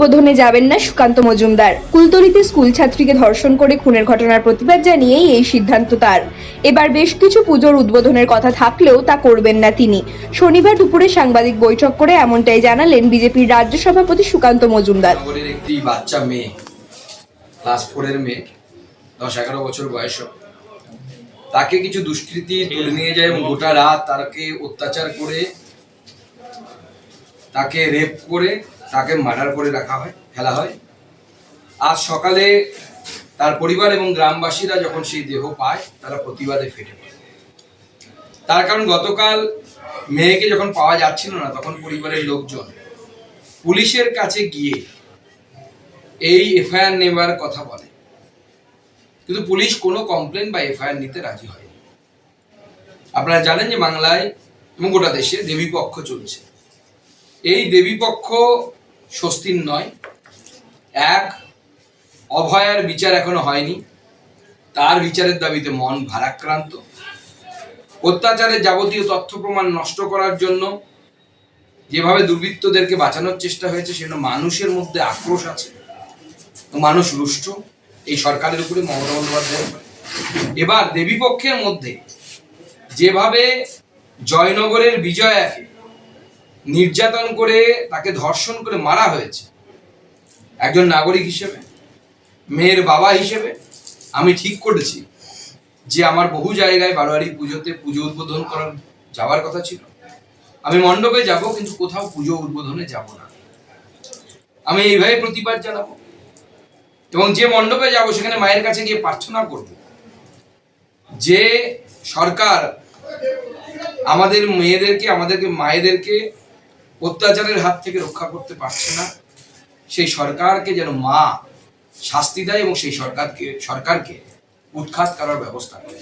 উদ্বোধনে যাবেন না সুকান্ত মজুমদার। কুলতলিতে স্কুল ছাত্রীকে ধর্ষণ করে খুনের ঘটনার প্রতিবাদ জানিয়েই এই সিদ্ধান্ত তার। এবার বেশ কিছু পুজোর উদ্বোধনের কথা থাকলেও তা করবেন না তিনি। শনিবার দুপুরে সাংবাদিক বৈঠক করে এমনটাই জানালেন বিজেপির রাজ্য সভাপতি সুকান্ত মজুমদার। একটি বাচ্চা মেয়ে, ক্লাস ফোরের মেয়ে, দশ এগারো বছর বয়স। তাকে কিছু দুষ্কৃতী তুলে নিয়ে যায় এবং গোটা রাত তাকে অত্যাচার করে, তাকে রেপ করে তাকে মার্ডার করে রাখা হয়, ফেলা হয়। আজ সকালে তার পরিবার এবং গ্রামবাসীরা যখন সেই দেহ পায়, তারা প্রতিবাদে ফেটে পড়ে। তার কারণ গতকাল মেয়েকে যখন পাওয়া যাচ্ছিল না, তখন পরিবারের লোকজন পুলিশের কাছে গিয়ে এই এফআইআর নেবার কথা বলে। কিন্তু পুলিশ কোনো কমপ্লেন বা এফআইআর নিতে রাজি হয়নি। আপনারা জানেন যে বাংলায় এবং গোটা দেশে দেবীপক্ষ চলছে। এই দেবীপক্ষ স্বস্তির নয়। এক, অভয়ার বিচার এখনও হয়নি। তার বিচারের দাবিতে মন ভারাক্রান্ত। অত্যাচারের যাবতীয় তথ্য প্রমাণ নষ্ট করার জন্য যেভাবে দুর্বৃত্তদেরকে বাঁচানোর চেষ্টা হয়েছে, সেজন্য মানুষের মধ্যে আক্রোশ আছে মানুষ রুষ্ট। এই সরকারের উপরে মমতা বন্দ্যোপাধ্যায়ের উপরে। এবার দেবীপক্ষের মধ্যে যেভাবে জয়নগরের বিজয়াকে নির্যাতন করে তাকে ধর্ষণ করে মারা হয়েছে। একজন নাগরিক হিসেবে, মেয়ের বাবা হিসেবে আমি ঠিক করেছি যে আমার বহু জায়গায় বারোয়ারি পুজোতে পুজো উদ্বোধন করার যাওয়ার কথা ছিল। আমি মণ্ডপে যাব কিন্তু কোথাও পুজো উদ্বোধনে যাব না। আমি এইভাবে প্রতিবাদ জানাব এবং যে মণ্ডপে যাব সেখানে মায়ের কাছে গিয়ে প্রার্থনা করব যে সরকার আমাদের মেয়েদেরকে, আমাদেরকে মায়েদেরকে অত্যাচারের হাত থেকে রক্ষা করতে পারছে না। সেই সরকারকে যেন মা শাস্তি দেয় এবং সেই সরকারকে সরকারকে উৎখাত করার ব্যবস্থা করে।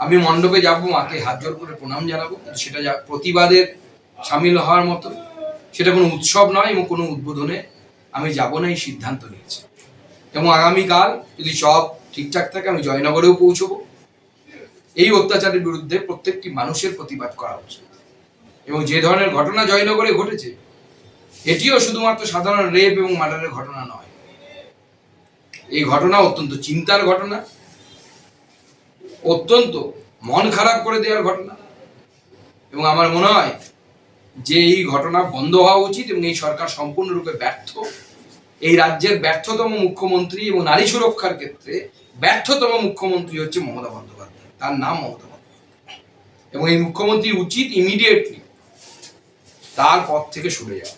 আমি মণ্ডপে যাব, মাকে হাত জোর করে প্রণাম জানাব, কিন্তু সেটা যা প্রতিবাদের সামিল হওয়ার মতো, সেটা কোনো উৎসব নয় এবং কোনো উদ্বোধনে আমি যাব না, এই সিদ্ধান্ত নিয়েছি। এবং আগামীকাল যদি সব ঠিকঠাক থাকে, আমি জয়নগরেও পৌঁছবো। এই অত্যাচারের বিরুদ্ধে প্রত্যেকটি মানুষের প্রতিবাদ করা উচিত। এবং যে ধরনের ঘটনা জয়নগরে ঘটেছে, এটিও শুধুমাত্র সাধারণ রেপ এবং মার্ডারের ঘটনা নয়। এই ঘটনা অত্যন্ত চিন্তার ঘটনা, অত্যন্ত মন খারাপ করে দেওয়ার ঘটনা এবং আমার মনে হয় যে এই ঘটনা বন্ধ হওয়া উচিত এবং এই সরকার সম্পূর্ণরূপে ব্যর্থ। এই রাজ্যের ব্যর্থতম মুখ্যমন্ত্রী এবং নারী সুরক্ষার ক্ষেত্রে ব্যর্থতম মুখ্যমন্ত্রী হচ্ছে মমতা বন্দ্যোপাধ্যায়। তার নাম মমতা বন্দ্যোপাধ্যায়। এবং এই মুখ্যমন্ত্রী উচিত ইমিডিয়েটলি তার পথ থেকে সরে যাওয়া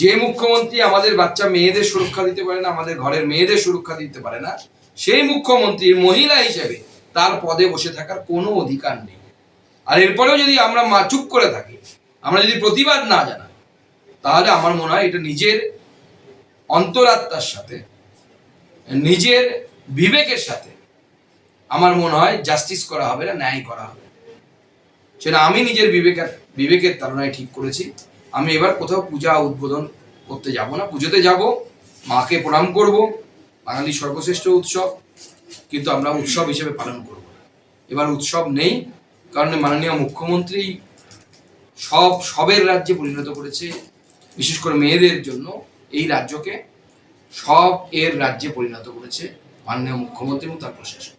যে মুখ্যমন্ত্রী আমাদের বাচ্চা মেয়েদের সুরক্ষা দিতে পারে না, আমাদের ঘরের মেয়েদের সুরক্ষা দিতে পারে না, সেই মুখ্যমন্ত্রীর মহিলা হিসেবে তার পদে বসে থাকার কোনো অধিকার নেই। আর এরপরেও যদি আমরা মা, চুপ করে থাকি, আমরা যদি প্রতিবাদ না জানাই, তাহলে আমার মনে হয় এটা নিজের অন্তরাত্মার সাথে, নিজের বিবেকের সাথে আমার মনে হয় জাস্টিস করা হবে না, ন্যায় করা হবে। সেটা আমি নিজের বিবেকের বিবেকের তারণায় ঠিক করেছি। আমি এবার কোথাও পূজা উদ্বোধন করতে যাব না। পুজোতে যাব, মাকে প্রণাম করব বাঙালির সর্বশ্রেষ্ঠ উৎসব, কিন্তু আমরা উৎসব হিসেবে পালন করব এবার উৎসব নেই, কারণ মাননীয় মুখ্যমন্ত্রী সব, সবের রাজ্যে পরিণত করেছে। বিশেষ করে মেয়েদের জন্য এই রাজ্যকে সব এর রাজ্যে পরিণত করেছে মাননীয় মুখ্যমন্ত্রী এবং তার প্রশাসন।